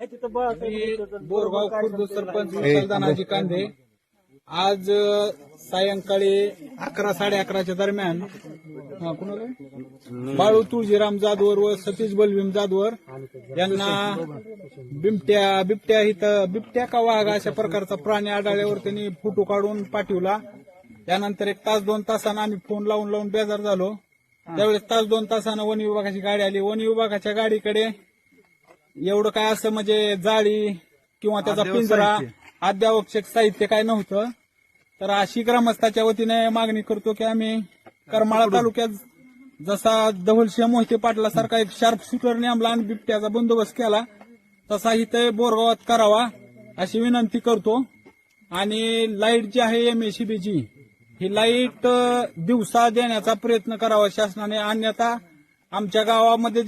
बोरगाव खुर्द सरपंच विशाल दानाजी कांदे. आज सायंकाळी अकरा साडे अकराच्या दरम्यान हा, बाळू तुळजीराम जाधवर व सतीश बलभीम जाधवर यांना बिबट्या बिबट्या इथं बिबट्या का वाघ अशा प्रकारचा प्राणी आढळल्यावर त्यांनी फोटो काढून पाठवला. त्यानंतर एक तास दोन तासानं आम्ही फोन लावून लावून बेजार झालो. त्यावेळेस तास दोन तासानं वन विभागाची गाडी आली. वन विभागाच्या गाडीकडे एवढं काय असं म्हणजे जाळी किंवा त्याचा पिंजरा अत्यावश्यक साहित्य काय नव्हतं. तर अशी ग्रामस्थाच्या वतीने मागणी करतो की आम्ही करमाळा तालुक्यात जसा धवलसिंह मोहिते पाटलासारखा एक शार्प शूटर नेमला आणि बिबट्याचा बंदोबस्त केला तसा इथे बोरगावात करावा अशी विनंती करतो. आणि लाइट जी आहे एमएसीबीची ही लाइट अ, दिवसा देण्याचा प्रयत्न करावा शासनाने. अन्यथा आमच्या गावामध्ये